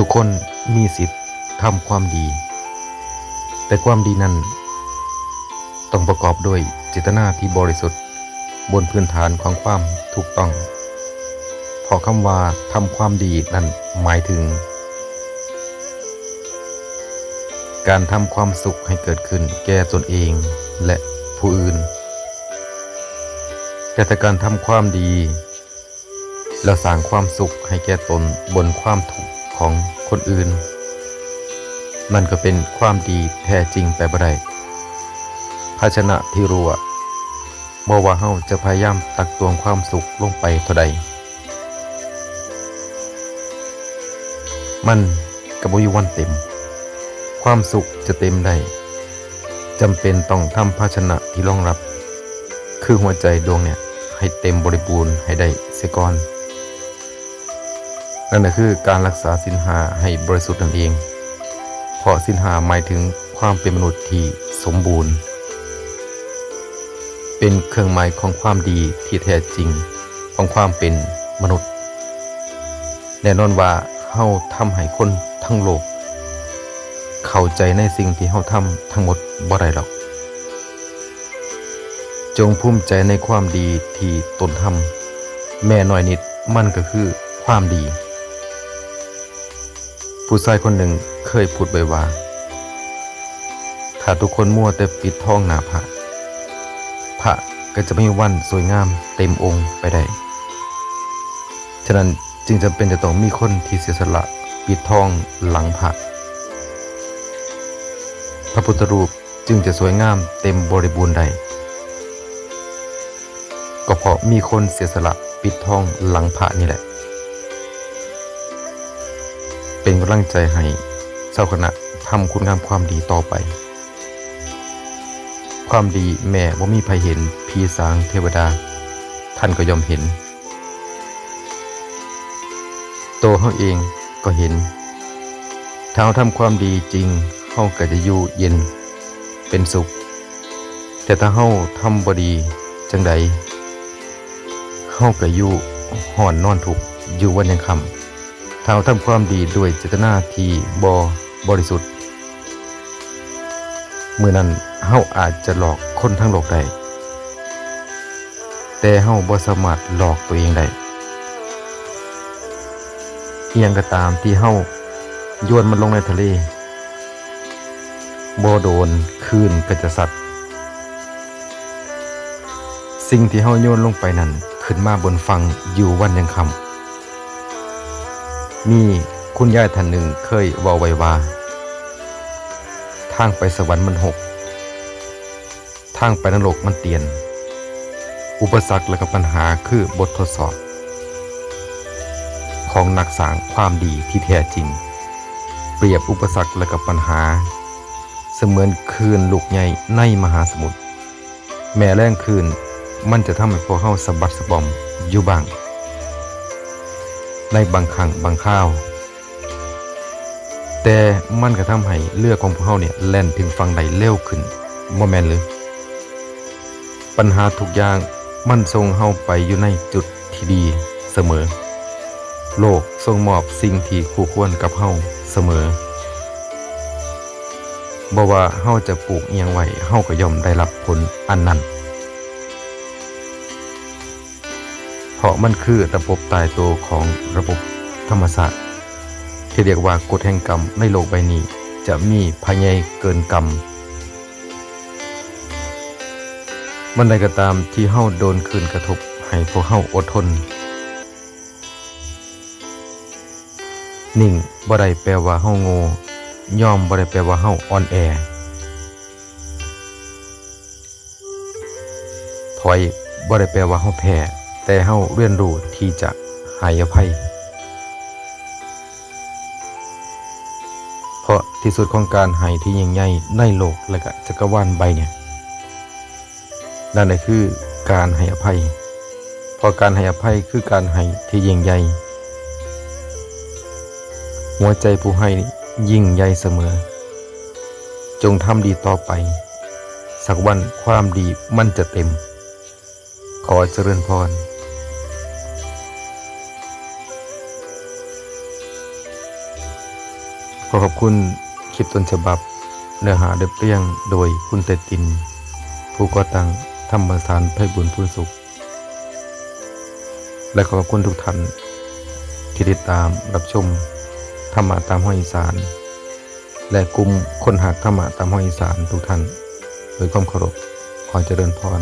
ทุกคนมีสิทธิ์ทำความดี แต่ความดีนั้น ต้องประกอบด้วยเจตนาที่บริสุทธิ์ บนพื้นฐานของความถูกต้องเพราะคำว่าทำความดีนั้นหมายถึง การทำความสุขให้เกิดขึ้นแก่ตนเองและผู้อื่น แต่การทำความดี แล้วสร้างความสุขให้แก่ตนบนความทุก ของคนอื่น มันก็เป็นความดีแท้จริงไปบ่ได้ภาชนะที่รั่วบ่ว่าเฮาจะพยายามตักตวงความสุขลงไปเท่าใด มันก็บ่อยู่วันเต็ม ความสุขจะเต็มได้จำเป็นต้องทำภาชนะที่รองรับ คือหัวใจดวงเนี่ยให้เต็มบริบูรณ์ให้ได้เสียก่อน นั่นก็คือการรักษาสินหาให้บริสุทธิ์นั่นเอง เพราะสินหาหมายถึงความเป็นมนุษย์ที่สมบูรณ์ เป็นเครื่องหมายของความดีที่แท้จริงของความเป็นมนุษย์ แน่นอนว่าเฮาทำให้คนทั้งโลก เข้าใจในสิ่งที่เฮาทำทั้งหมดบ่ได้หรอก จงภูมิใจในความดีที่ตนทำแม่น้อยนิดมันก็คือความดี ผู้ชายคนหนึ่งเคยพูดไว้ว่า ถ้าทุกคนมั่วแต่ปิดทองหนาพระพระก็จะไม่มีวันสวยงามเต็มองค์ไปได้ ฉะนั้นจึงจำเป็นจะต้องมีคนที่เสียสละปิดทองหลังพระพระพุทธรูปจึงจะสวยงามเต็มบริบูรณ์ได้ก็เพราะมีคนเสียสละปิดทองหลังพระนี่แหละ เป็นกำลังใจให้เจ้าคณะทำคุณงามความดีต่อไป ความดีแม่บ่ามีใครเห็นพีสางเทวดา ท่านก็ยอมเห็น ตัวเขาเองก็เห็นถ้าเราทำความดีจริงเขาก็จะอยู่เย็น เป็นสุข แต่ถ้าเขาทำบดีจังใดเขาก็อยู่ห่อนนอนทุกอยู่วันยังคำ ถ้าเราทำความดีด้วยเจตนาที่บอบริสุทธิ์เมื่อนั้นเฮาอาจจะหลอกคนทั้งโลกได้แต่เฮาบ่สามารถหลอกตัวเองได้เอียงก็ตามที่เฮาโยนมันลงในทะเลบ่โดนคลื่นก็จะสัตว์สิ่งที่เฮาโยนลงไปนั้นขึ้นมาบนฝั่งอยู่วันยังคำ มีคุณยายท่านหนึ่งเคยว้าไว้ว่า ทางไปสวรรค์มันหก ทางไปนรกมันเตียน อุปสรรคและก็ปัญหาคือบททดสอบ ของนักสางความดีที่แท้จริง เปรียบอุปสรรคและก็ปัญหา เสมือนคลื่นลูกใหญ่ในมหาสมุทรแม่แรงคลื่นมันจะทำให้พวกเฮาสะบัดสะบอมอยู่บ้าง ในบางครั้งบางคราว แต่มันก็ทำให้เรือของพวกเขาเนี่ยแล่นถึงฝั่งใดเร็วขึ้นโมแมนเลยปัญหาทุกอย่างมันทรงเฮาไปอยู่ในจุดที่ดีเสมอ โลกทรงมอบสิ่งที่คู่ควรกับเฮาเสมอบ่ว่าเฮาจะปลูกเอียงไว้เฮาก็ย่อมได้รับผลอันนั้น เพราะมันคือระบบตายตัวของระบบธรรมศาสตร์ที่เรียกว่ากฎแห่งกรรมในโลกใบนี้ จะมีภายในเกินกรรมมันใดก็ตามที่เฮาโดนคืนกระทบให้พวกเฮาอดทน นิ่งบ่ได้แปลว่าเฮาโง่ยอมบ่ได้แปลว่าเฮาอ่อนแอ ถอยบ่ได้แปลว่าเฮาแพ้ แต่เฮาเรียนรู้ที่จะให้อภัย เพราะที่สุดของการให้ที่ยิ่งใหญ่ในโลกและก็จักรวาลใบเนี่ยนั่นก็คือการให้อภัย เพราะการให้อภัยคือการให้ที่ยิ่งใหญ่ หัวใจผู้ให้ยิ่งใหญ่เสมอ จงทำดีต่อไป สักวันความดีมันจะเต็ม ขอเจริญพร ขอขอบคุณคลิปต้นฉบับ เนื้อหาเรียบเรียงโดยคุณเตติน ผู้ก่อตั้งธรรมสารไพบุญพูนสุข และขอขอบคุณทุกท่านที่ติดตามรับชมธรรมะตามห้องอีสาน และกลุ่มคนหักธรรมะตามห้องอีสานทุกท่าน โดยความเคารพขอเจริญพร